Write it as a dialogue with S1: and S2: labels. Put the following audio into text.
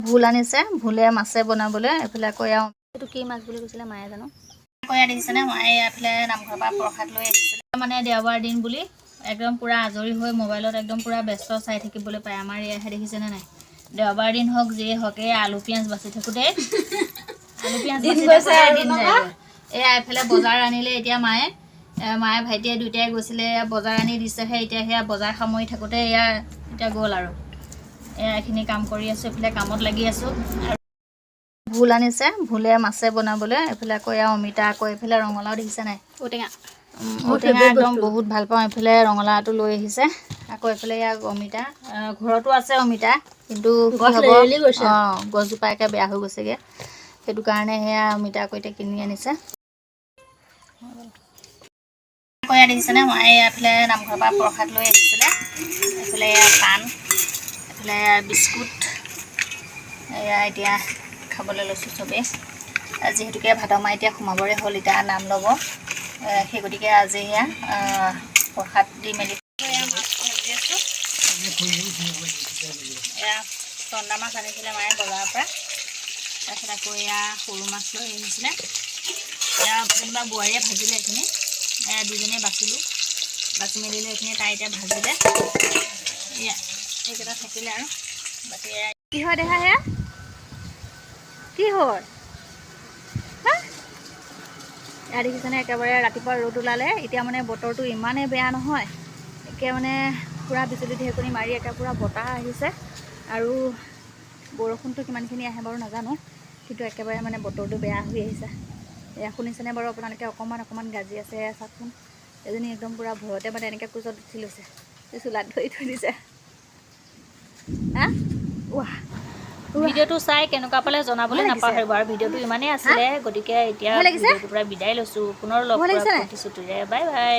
S1: ভোল আনিছে ভোলে মাছে বনাবলৈ এইফালে আকৌ এয়া এইটো কি মাছ বুলি কৈছিলে মায়ে জানো? আকৌ ইয়াত দেখিছেনে মায়ে? এইফালে নামঘৰৰ পৰা প্ৰসাদ লৈ আহিছিলে মানে দেওবাৰ দিন বুলি একদম পূৰা আজৰি হৈ মোবাইলত একদম পূৰা ব্যস্ত চাই থাকিবলৈ পায়। আমাৰ ইয়াহে দেখিছেনে নাই? দেওবাৰ দিন হওক যিয়ে হওক এই আলু পিঁয়াজ বাচি থাকোঁতে। আলু পিঁয়াজ বাচি থাকোঁতে দিন যায়গৈ এয়া এইফালে বজাৰ আনিলে এতিয়া মায়ে। মায়ে ভাইটিয়ে দুয়োটাই গৈছিলে বজাৰ আনি দিছেহে এতিয়া সেয়া বজাৰ সামৰি থাকোঁতে এয়া এতিয়া গ'ল আৰু। এইখিনি কাম কৰি আছোঁ এইফালে কামত লাগি আছোঁ। ভোল আনিছে ভোলে মাছে বনাবলৈ এইফালে আকৌ এয়া অমিতা আকৌ এইফালে ৰঙালাও দেখিছে নাই?
S2: ঔটেঙা।
S1: ঔটেঙা একদম বহুত ভাল পাওঁ এইফালে ৰঙালাওটো লৈ আহিছে। আকৌ এইফালে এয়া অমিতা ঘৰতো আছে অমিতা কিন্তু। অঁ গছজোপা একে বেয়া হৈ গৈছেগৈ। সেইটো কাৰণে সেয়া অমিতা আকৌ এতিয়া কিনি আনিছে। আকৌ ইয়াত দেখিছেনে মায়ে এইফালে নামঘৰৰ পৰা প্ৰসাদ লৈ আহিছিলে। এইফালে এয়া পাণ। এইফালে বিস্কুট, এয়া এতিয়া খাবলৈ লৈছোঁ চবেই। যিহেতুকে ভাদমাহ এতিয়া সোমাবৰে হ'ল, এতিয়া নাম ল'ব। সেই গতিকে আজি এয়া প্ৰসাদ দি মেলি এয়া চন্দা মাছ আনিছিলে মায়ে বজাৰৰ পৰা। তাৰপিছত আকৌ এয়া সৰু মাছ লৈ আহিছিলে এয়া যেনিবা বোৱাৰীয়ে ভাজিলে এইখিনি। এয়া দুজনীয়ে বাচিলোঁ। বাচি মেলিলে এইখিনি তাই এতিয়া ভাজিলে। এয়া এইকেইটা থাকিলে আৰু। বাকী কি হয় দেখা সেয়া কি হয়? এয়া দেখিছেনে একেবাৰে ৰাতিপুৱা ৰ'দ ওলালে এতিয়া মানে বতৰটো ইমানেই বেয়া নহয়। একে মানে পূৰা বিজুলী ঢেৰেকনি মাৰি একে পূৰা বতাহ আহিছে। আৰু বৰষুণটো কিমানখিনি আহে বাৰু নাজানো কিন্তু একেবাৰে মানে বতৰটো বেয়া হৈ আহিছে। এয়া শুনিছেনে বাৰু আপোনালোকে? অকণমান অকণমান গাজি আছে চাওকচোন। এজনী একদম পূৰা ভয়তে মানে এনেকৈ কোচত উঠি লৈছে। চোলাত ধৰি থৈ দিছে। হা? ভিডিঅ'টো চাই কেনেকুৱা পালে জনাবলৈ নাপাহৰিব। আৰু ভিডিঅ'টো ইমানেই আছিলে গতিকে এতিয়া ভিডিঅ'টোৰ পৰা বিদায় লৈছোঁ। পুনৰ লগ পোৱাৰ প্ৰতিশ্ৰুতিৰে বাই বাই।